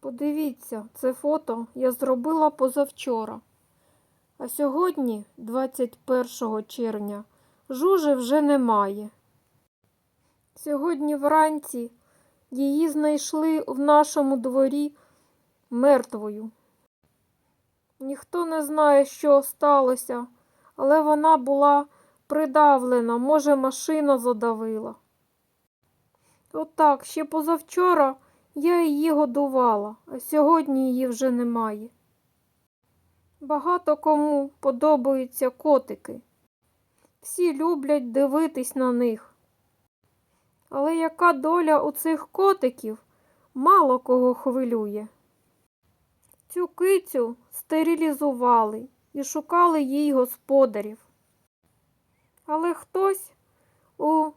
Подивіться, це фото я зробила позавчора. А сьогодні, 21 червня, жужи вже немає. Сьогодні вранці її знайшли в нашому дворі мертвою. Ніхто не знає, що сталося, але вона була придавлена, може, машина задавила. Отак, ще позавчора я її годувала, а сьогодні її вже немає. Багато кому подобаються котики. Всі люблять дивитись на них. Але яка доля у цих котиків мало кого хвилює. Цю кицю стерилізували і шукали їй господарів. Але хтось у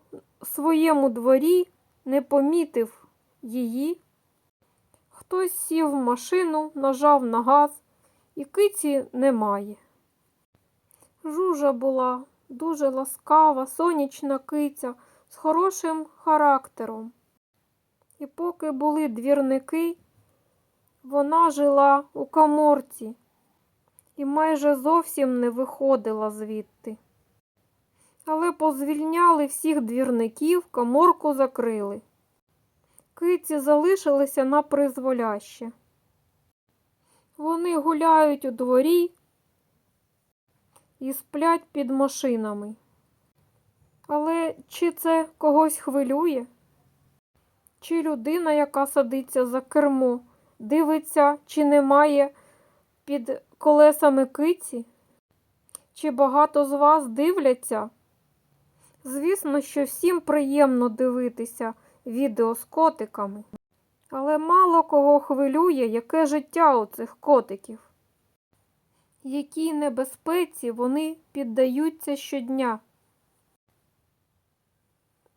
своєму дворі не помітив її. Хтось сів в машину, нажав на газ, і киці немає. Жужа була дуже ласкава, сонячна киця з хорошим характером. І поки були двірники, вона жила у каморці і майже зовсім не виходила звідти. Але позвільняли всіх двірників, каморку закрили. Киці залишилися на призволяще. Вони гуляють у дворі і сплять під машинами. Але чи це когось хвилює? Чи людина, яка садиться за кермо, дивиться, чи немає під колесами киці? Чи багато з вас дивляться? Звісно, що всім приємно дивитися відео з котиками. Але мало кого хвилює, яке життя у цих котиків. Якій небезпеці вони піддаються щодня.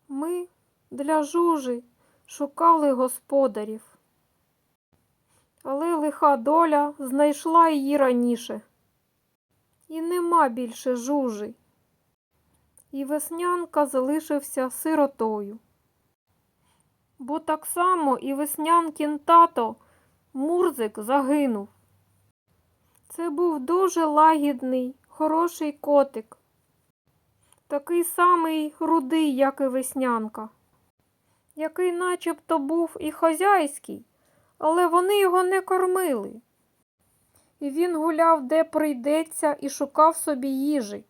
Ми для жужи шукали господарів, але лиха доля знайшла її раніше. І нема більше жужи. І веснянка залишився сиротою. Бо так само і веснянкін тато Мурзик загинув. Це був дуже лагідний, хороший котик, такий самий рудий, як і веснянка, який начебто був і хазяйський, але вони його не кормили. І він гуляв, де прийдеться, і шукав собі їжі.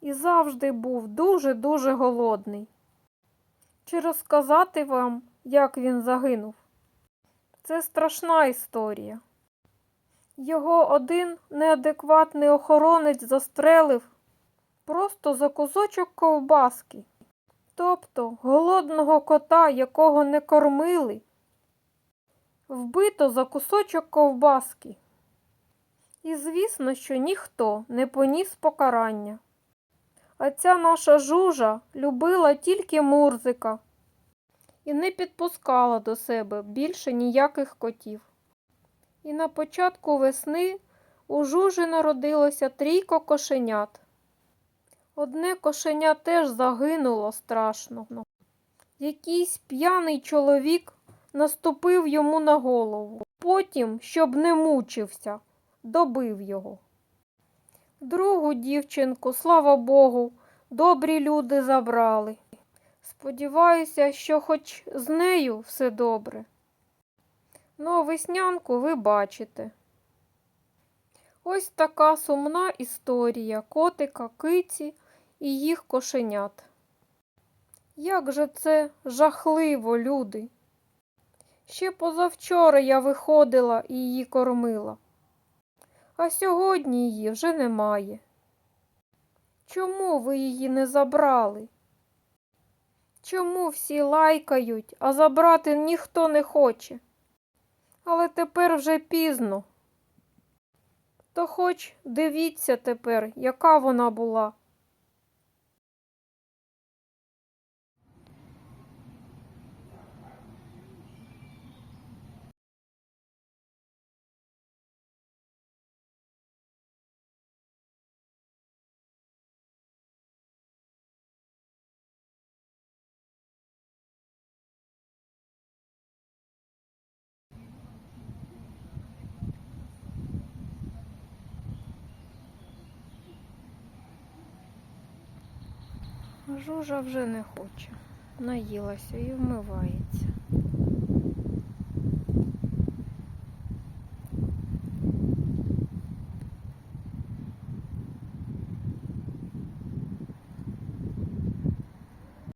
І завжди був дуже-дуже голодний. Чи розказати вам, як він загинув? Це страшна історія. Його один неадекватний охоронець застрелив просто за кусочок ковбаски. Тобто голодного кота, якого не кормили, вбито за кусочок ковбаски. І звісно, що ніхто не поніс покарання. А ця наша жужа любила тільки Мурзика і не підпускала до себе більше ніяких котів. І на початку весни у жужі народилося трійко кошенят. Одне кошеня теж загинуло страшно. Якийсь п'яний чоловік наступив йому на голову. Потім, щоб не мучився, добив його. Другу дівчинку, слава Богу, добрі люди забрали. Сподіваюся, що хоч з нею все добре. Ну, а веснянку ви бачите. Ось така сумна історія котика, киці і їх кошенят. Як же це жахливо, люди. Ще позавчора я виходила і її кормила а сьогодні її вже немає. Чому ви її не забрали? Чому всі лайкають, а забрати ніхто не хоче? Але тепер вже пізно. То хоч дивіться тепер, яка вона була. Жужа вже не хоче. Наїлася і вмивається.